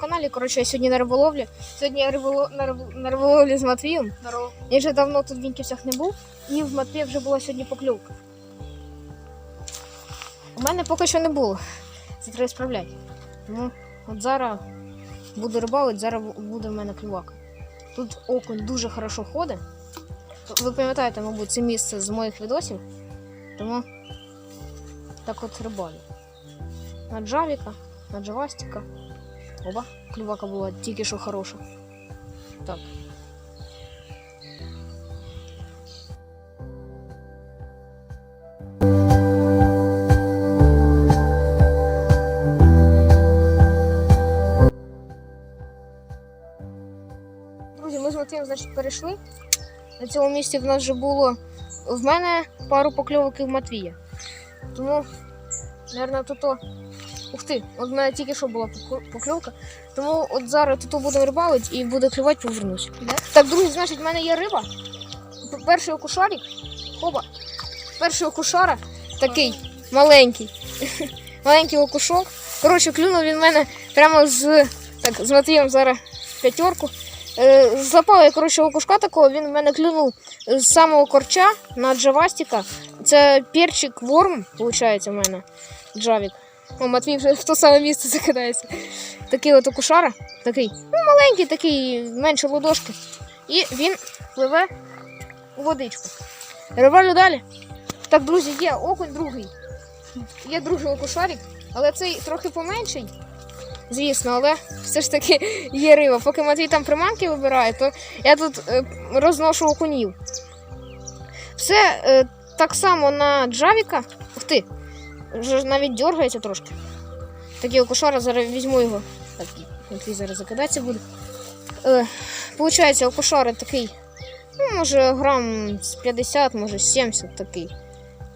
каналі. Коротше, я сьогодні на риболовлі. Сьогодні я риболо... на, риб... на риболовлі з Матвієм. Здорово. Я вже давно тут в Вінківцях не був, і в Матвія вже була сьогодні покльовка. У мене поки що не було. Це треба справляти. Тому от зараз буду рибалити, зараз буде в мене клювака. Тут окунь дуже хорошо ходить. Ви пам'ятаєте, мабуть, це місце з моїх відосів. Тому так от рибалю. На джавіка, на джавастика. Оба, клювака була тільки що хороша. Так. Друзі, ми з Матвієм, значить, перейшли. На цьому місці в нас вже було в мене пару покльовок і в Матвія. Тому, мабуть, тут. Ух ти, от в мене тільки що була покльовка. Тому от зараз тут будемо рибалити і буде клювати, повернусь. Так, друзі, значить, в мене є риба. Перший окушарик. Оба. Перший окушара такий маленький. маленький окушок. Коротше, клюнув він в мене прямо з. Так, з Матвієм зараз п'ятерку. Е, Запав я коротше окушка такого, він в мене клюнув з самого корча на джавастика. Це перчик ворм, виходить, у мене джавік. О, Матвій вже в то саме місце закидається. Такий от окушара, такий, ну, маленький, такий, менше ладошки. І він пливе у водичку. Рибалю далі. Так, друзі, є окунь другий. Є другий окушарик, але цей трохи поменший. Звісно, але все ж таки є риба. Поки Матвій там приманки вибирає, то я тут е, розношу окунів. Все е, так само на джавіка. Ух ти, вже ж навіть дергається трошки. Такий окушара, зараз візьму його. Так, Матвій зараз закидатися буде. Е, Получається, окушара такий, ну, може, грам з 50, може, 70 такий.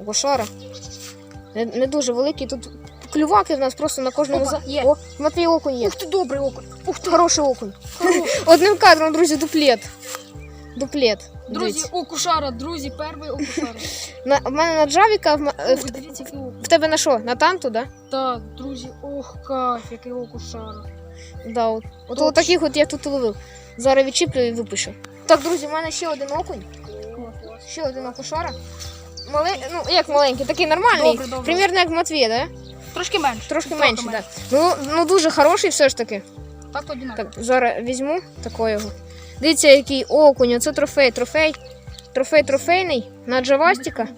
Окушара. Не, не дуже великий. Тут клюваки в нас просто на кожному Опа, за- є. О, Матвій окунь є. Ух ти, добрий окунь. Ух ти, хороший окунь. Хороший. Одним кадром, друзі, дуплет. Дуплет. Друзі, окушара, друзі, перший окушара. На, в мене на джавіка, в, м- е, Ох, в, дивіться, який окунь. в тебе на що? На танту, да? Так, друзі, ох, кайф, який окушара. Да, от, от, Точно. таких от я тут ловив. Зараз відчіплю і випущу. Так, друзі, в мене ще один окунь, ще один окушара. Мале... Ну, як маленький, такий нормальний. Добре, добре. Примірно як Матвій, да? Трошки менше. Трошки менший, так. Да. Ну, ну дуже хороший все ж таки. Так, одинаково. Так, зараз візьму такого. його. Дивіться, який окунь, оце трофей, трофей. Трофей трофейний на джавастика.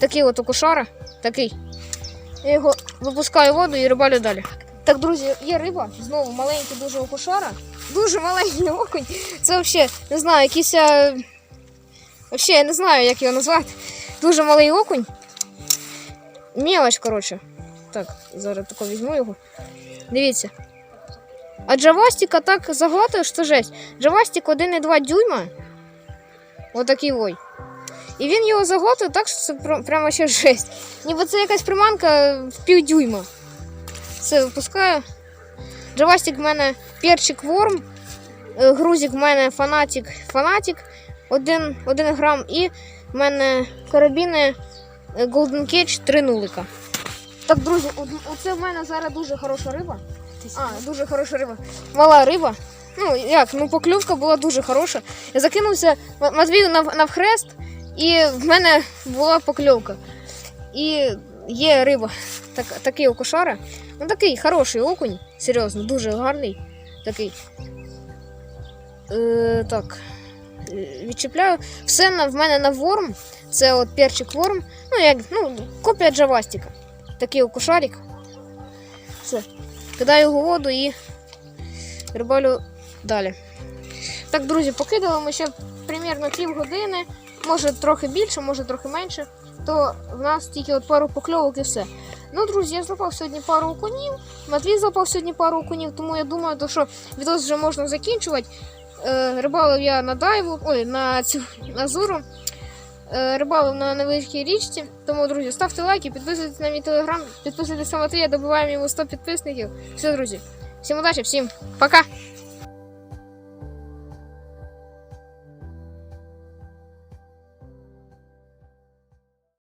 Такий от окушара. Такий. Я його випускаю воду і рибалю далі. Так, друзі, є риба. Знову маленький дуже окушара. Дуже маленький окунь. Це взагалі, не знаю, якийсь. а, Вообще, я не знаю, як його назвати. Дуже малий окунь. Мелоч, коротше. Так, зараз тако візьму його. Дивіться. А джавастика так заглатує, що жесть. Джавастик 1,2 дюйма. Отакий ой. І він його заглотує так, що це прямо ще жесть. Ніби це якась приманка в пів дюйма. Все, випускаю. Джавастик в мене перчик ворм. е, Грузик в мене фанатик фанатик. Один, один грам. І в мене карабіни е, Golden Cage 3 нулика. Так, друзі, оце в мене зараз дуже хороша риба. А, дуже хороша риба. Мала риба. Ну, як, ну поклювка була дуже хороша. Я закинувся Матвію нав, навхрест, і в мене була покльовка. І є риба. Так, такий окушара. Ну такий хороший окунь, серйозно, дуже гарний. Такий. Е, так. Відчіпляю. Все на, в мене на ворм. Це от перчик ворм. Ну, як, ну, копія джавастика. Такий окушарик. Все. Кидаю його воду і рибалю далі. Так, друзі, покидали ми ще примірно пів години, може трохи більше, може трохи менше. То в нас тільки от пару покльовок і все. Ну, друзі, я злопав сьогодні пару окунів. Матвій злопав сьогодні пару окунів, тому я думаю, то, що відос вже можна закінчувати. Е, рибалив я на дайву, ой, на цю на зуру. Е, рибалив на невеликій річці. Тому, друзі, ставте лайки, підписуйтесь на мій телеграм, підписуйтесь на Матвія, добиваємо йому 100 підписників. Все, друзі. Всім удачі, всім пока!